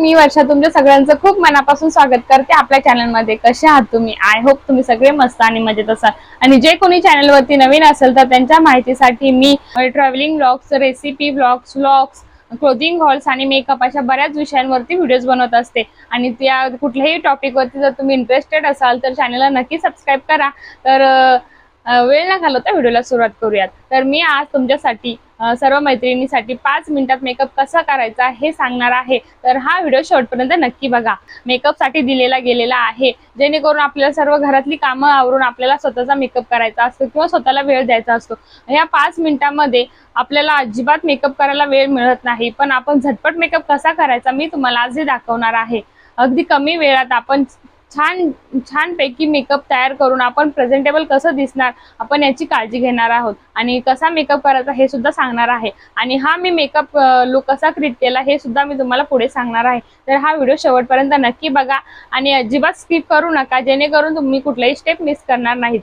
मी वर्षा तुमच्या सगळ्यांचं खूप मनापासून स्वागत करते आपल्या चॅनलमध्ये कसे आहात तुम्ही? आय होप तुम्ही सगळे मस्त आणि मजेत असाल. आणि जे कोणी चॅनलवरती नवीन असेल तर त्यांच्या माहितीसाठी मी travelling blogs recipe blogs vlogs clothing hauls आणि मेकअप अशा बऱ्याच विषयांवरती व्हिडिओज बनवत असते. आणि त्या कुठल्याही टॉपिकवरती जर तुम्ही इंटरेस्टेड असाल तर चॅनलला नक्की सबस्क्राईब करा. तर वेळ न घालवता व्हिडिओला सुरुवात करूयात. तर मी आज तुमच्यासाठी सर्व मैत्रिणीसाठी पाच मिनिटात मेकअप कसा करायचा हे सांगणार आहे. तर हा व्हिडिओ शेवटपर्यंत नक्की बघा. मेकअपसाठी दिलेला गेलेला आहे. जेणेकरून आपल्याला सर्व घरातली कामं आवरून आपल्याला स्वतःचा मेकअप करायचा असतो किंवा स्वतःला वेळ द्यायचा असतो. ह्या पाच मिनिटांमध्ये आपल्याला अजिबात मेकअप करायला वेळ मिळत नाही. पण आपण झटपट मेकअप कसा करायचा मी तुम्हाला आज हे दाखवणार आहे. अगदी कमी वेळात आपण छान छानपैकी मेकअप तयार करून आपण प्रेझेंटेबल कसं दिसणार आपण याची काळजी घेणार आहोत. आणि कसा मेकअप करायचा हे सुद्धा सांगणार आहे. आणि हा मी मेकअप लुक कसा क्रिएट केला हे सुद्धा मी तुम्हाला पुढे सांगणार आहे. तर हा व्हिडिओ शेवटपर्यंत नक्की बघा. आणि अजिबात स्किप करू नका जेणेकरून तुम्ही कुठलाही स्टेप मिस करणार नाहीत.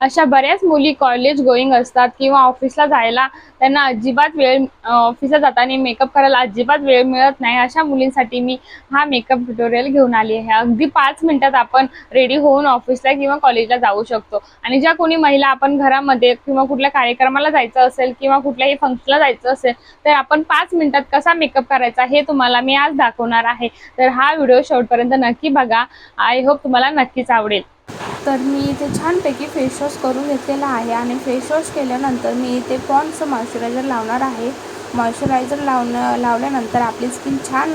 अशा बऱ्याच मुली कॉलेज गोईंग असतात किंवा ऑफिसला जायला त्यांना अजिबात वेळ ऑफिसला जाताना मेकअप करायला अजिबात वेळ मिळत नाही. अशा मुलींसाठी मी हा मेकअप ट्युटोरियल घेऊन आली आहे. अगदी पाच मिनिटात आपण रेडी होऊन ऑफिसला किंवा कॉलेजला जाऊ शकतो. आणि ज्या कोणी महिला आपण घरामध्ये किंवा कुठल्या कार्यक्रमाला जायचं असेल किंवा कुठल्याही फंक्शनला जायचं असेल तर आपण पाच मिनिटात कसा मेकअप करायचा हे तुम्हाला मी आज दाखवणार आहे. तर हा व्हिडिओ शेवटपर्यंत नक्की बघा. आय होप तुम्हाला नक्कीच आवडेल. तर मी इथे छानपैकी फेसवॉश करून घेतलेला आहे आणि फेसवॉश केल्यानंतर मी इथे पॉन्डचं मॉइश्चरायझर लावणार आहे. मॉइश्चरायझर लावणं लावल्यानंतर आपली स्किन छान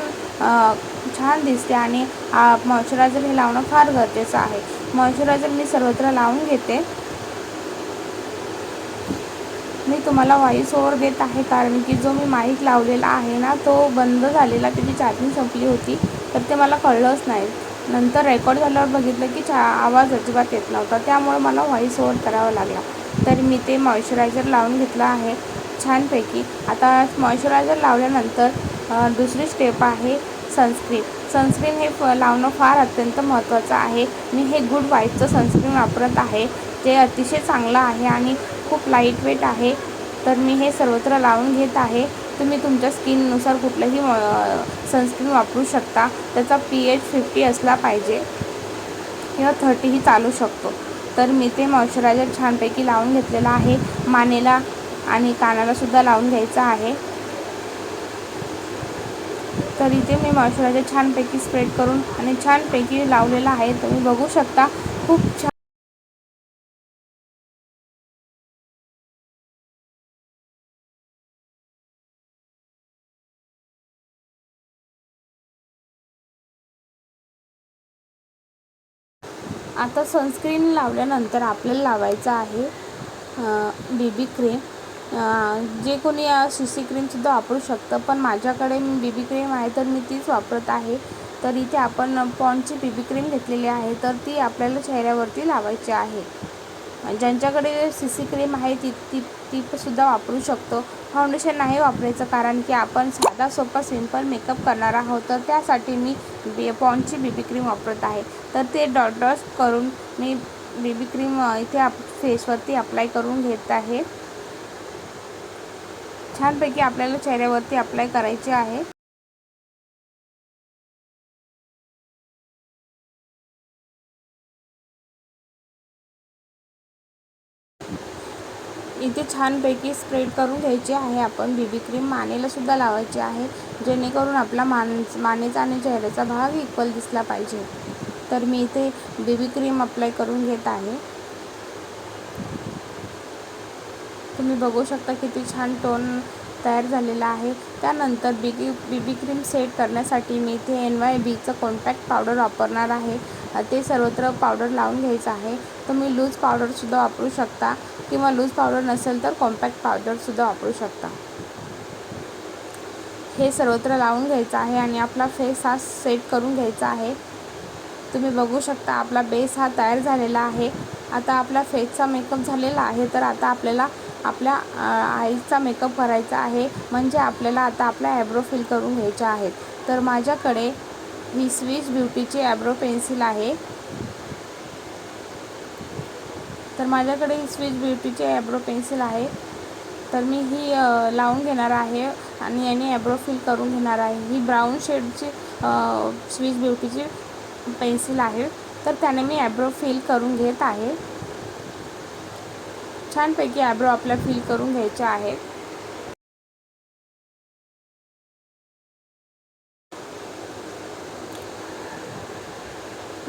छान दिसते आणि मॉइश्चरायझर हे लावणं फार गरजेचं आहे. मॉइश्चरायझर मी सर्वत्र लावून घेते. मी तुम्हाला व्हॉइस ओवर देत आहे कारण की जो मी माईक लावलेला आहे ना तो बंद झालेला त्याची चार्जिंग संपली होती. तर ते मला कळलंच नाही. नंतर रेकॉर्ड झाल्यावर बघितलं की चा आवाज अजिबात येत नव्हता. त्यामुळे मला व्हॉईस ओव्हर करावा लागला. तर मी ते मॉइश्चरायझर लावून घेतलं आहे छानपैकी. आता मॉइश्चरायझर लावल्यानंतर दुसरी स्टेप आहे सनस्क्रीन. सनस्क्रीन हे फ लावणं फार अत्यंत महत्त्वाचं आहे. मी हे गुड वाईटचं सनस्क्रीन वापरत आहे ते अतिशय चांगलं आहे आणि खूप लाइट वेट आहे. तर मी हे सर्वत्र लावून घेत आहे. तुम्ही तुमच्या स्किननुसार कुठलंही सनस्क्रीन वापरू शकता. त्याचा पी एच फिफ्टी असला पाहिजे. किंवा थर्टीही चालू शकतो. तर मी ते मॉइश्चरायझर छानपैकी लावून घेतलेलं आहे. मानेला आणि कानालासुद्धा लावून घ्यायचं आहे. तर इथे मी मॉइश्चरायझर छानपैकी स्प्रेड करून आणि छानपैकी लावलेलं आहे. तुम्ही बघू शकता. खूप छान आता सनस्क्रीन लावल्यानंतर आपल्याला लावायचं आहे बी बी क्रीम जे कोणी सी सी क्रीमसुद्धा वापरू शकतं पण माझ्याकडे बी बी क्रीम आहे तर मी तीच वापरत आहे. तर इथे आपण पॉन्डची बी बी क्रीम घेतलेली आहे तर ती आपल्याला चेहऱ्यावरती लावायची आहे. ज्यांच्याकडे सी सी क्रीम आहे ती ती ती सुद्धा वापरू शकतो. फाउंडेशन नाही वापरायचं कारण की आपण साधा सोपा सिंपल मेकअप करणार आहोत. तर त्यासाठी मी बी पॉन्डची बी बी क्रीम वापरत आहे. तर ते डॉट डॉट करून मी बी बी क्रीम इथे आप फेसवरती अप्लाय करून घेत आहे. छानपैकी आपल्याला चेहऱ्यावरती अप्लाय करायचे आहे. इथे छानपैकी स्प्रेड करून घ्यायची आहे. आपण बी बी क्रीम मानेलासुद्धा लावायची आहे. जेणेकरून आपला मान मानेचा आणि चेहऱ्याचा भाग इक्वल दिसला पाहिजे. तर मी इथे बी बी क्रीम अप्लाय करून घेत आहे. तुम्ही बघू शकता किती छान टोन तयार झालेला आहे. त्यानंतर बी बी बी क्रीम सेट करण्यासाठी मी इथे एन वाय बीचं कॉम्पॅक्ट पावडर वापरणार आहे. ते सर्वत्र पावडर लावून घ्यायचं आहे. तुम्ही लूज पावडरसुद्धा वापरू शकता. किंवा लूज पावडर नसेल तर कॉम्पॅक्ट पावडरसुद्धा वापरू शकता. हे सर्वत्र लावून घ्यायचं आहे आणि आपला फेस हा सेट करून घ्यायचा आहे. तुम्ही बघू शकता आपला बेस हा तयार झालेला आहे. आता आपल्या फेसचा मेकअप झालेला आहे. तर आता आपल्याला आपल्या आईचा मेकअप करायचा आहे. म्हणजे आपल्याला आता आपल्या ॲब्रो फिल करून घ्यायच्या आहेत तर माझ्याकडे ही स्विच ब्युटीची ॲब्रो पेन्सिल आहे. तर माझ्याकडे ही स्विच ब्युटीची ॲब्रो पेन्सिल आहे. तर मी ही लावून घेणार आहे आणि याने ॲब्रो फिल करून घेणार आहे. ही ब्राऊन शेडची स्विच ब्युटीची पेन्सिल आहे. तर त्याने मी ॲब्रो फिल करून घेत आहे. छानपैकी ॲब्रो आपल्या फिल करून घ्यायचे आहे.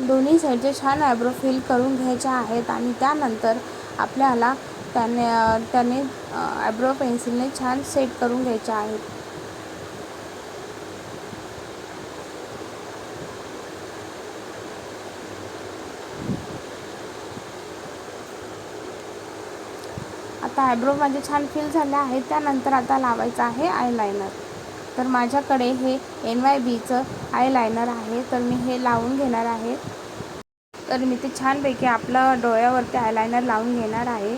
दोन्ही साईडचे छान ॲब्रो फिल करून घ्यायचे आहेत आणि त्यानंतर आपल्याला त्याने त्याने ॲब्रो पेन्सिलने छान सेट करून घ्यायचे आहेत. आता आयब्रो माझे छान फिल झाले आहेत. त्यानंतर आता लावायचं आहे आयलायनर. तर माझ्याकडे हे एन वाय बीचं आयलायनर आहे. तर मी हे लावून घेणार आहे. तर मी ते छानपैकी आपलं डोळ्यावरती आयलायनर लावून घेणार आहे.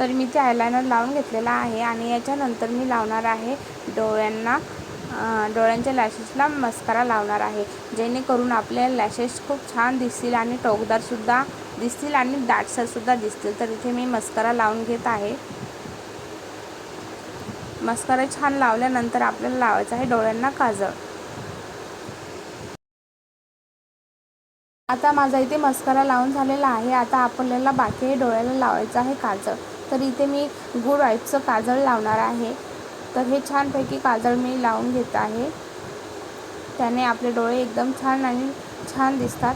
तर मी ते आयलायनर लावून घेतलेला आहे आणि याच्यानंतर मी लावणार आहे डोळ्यांना डोळ्यांच्या लॅशेसला मस्कारा लावणार आहे. जेणेकरून आपले लॅशेस खूप छान दिसतील आणि टोकदारसुद्धा दिसतील आणि दाटसरसुद्धा दिसतील. तर इथे मी मस्कारा लावून घेत आहे. मस्कारा छान लावल्यानंतर आपल्याला लावायचं आहे डोळ्यांना काजळ. आता माझा इथे मस्कारा लावून झालेला आहे. आता आपल्याला बाकी डोळ्याला लावायचं आहे काजळ. तर इथे मी गुड वाईपचं काजळ लावणार आहे. तर हे छानपैकी काजळ मी लावून घेत आहे. त्याने आपले डोळे एकदम छान आणि छान दिसतात.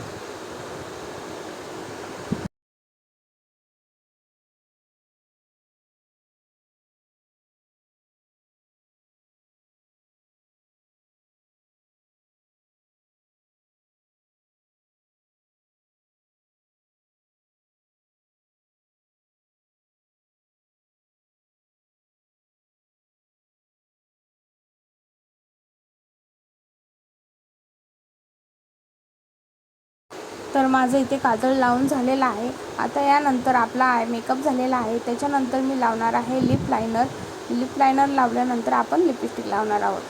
तर माझं इथे काजळ लावून झालेलं आहे. आता यानंतर आपला आय मेकअप झालेला आहे. त्याच्यानंतर मी लावणार आहे लिप लायनर लिप लायनर लावल्यानंतर आपण लिपस्टिक लावणार आहोत.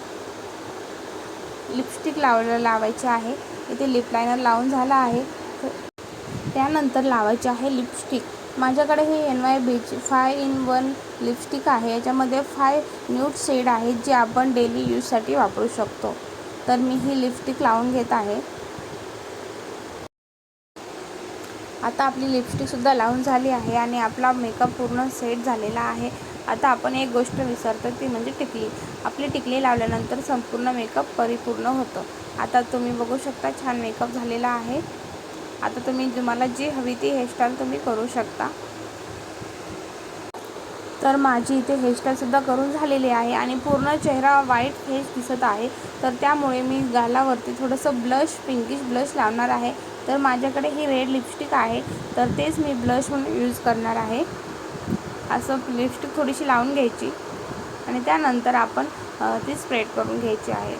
लिपस्टिक लावलं लावायची आहे. इथे लिप लायनर लावून झाला आहे. तर त्यानंतर लावायची आहे लिपस्टिक माझ्याकडे हे N Y B five in one lipstick आहे. याच्यामध्ये फाय न्यूड शेड आहेत जे आपण डेली यूजसाठी वापरू शकतो. तर मी ही लिपस्टिक लावून घेत आहे. आता आपली लिपस्टिकसुद्धा लावून झाली आहे आणि आपला मेकअप पूर्ण सेट झालेला आहे. आता आपण एक गोष्ट विसरतो ती म्हणजे टिकली. आपली टिकली लावल्यानंतर संपूर्ण मेकअप परिपूर्ण होतो. आता तुम्ही बघू शकता छान मेकअप झालेला आहे. आता तुम्ही तुम्हाला जी हवी ती हेअरस्टाईल तुम्ही करू शकता. तर माझी इथे हेअरस्टाईलसुद्धा करून झालेली आहे आणि पूर्ण चेहरा व्हाईट फेस दिसत आहे. तर त्यामुळे मी गालावरती थोडंसं ब्लश पिंकिश ब्लश लावणार आहे. तर माझ्याकडे ही रेड लिपस्टिक आहे. तर तेच मी ब्लश म्हणून यूज करणार आहे. असं लिपस्टिक थोडीशी लावून घ्यायची. आणि त्यानंतर आपण ती स्प्रेड करून घ्यायची आहे.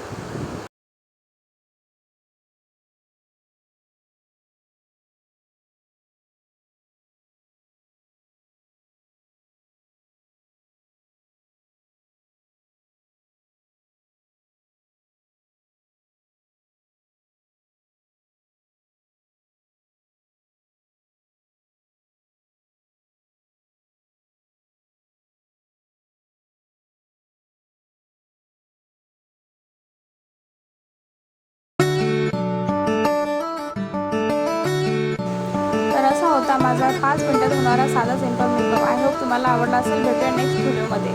तर होता माझा पाच मिनिटात होणारा साधा सिंपल मेकअप आय होप तुम्हाला आवडला असेल. भेटूया नेक्स्ट व्हिडिओमध्ये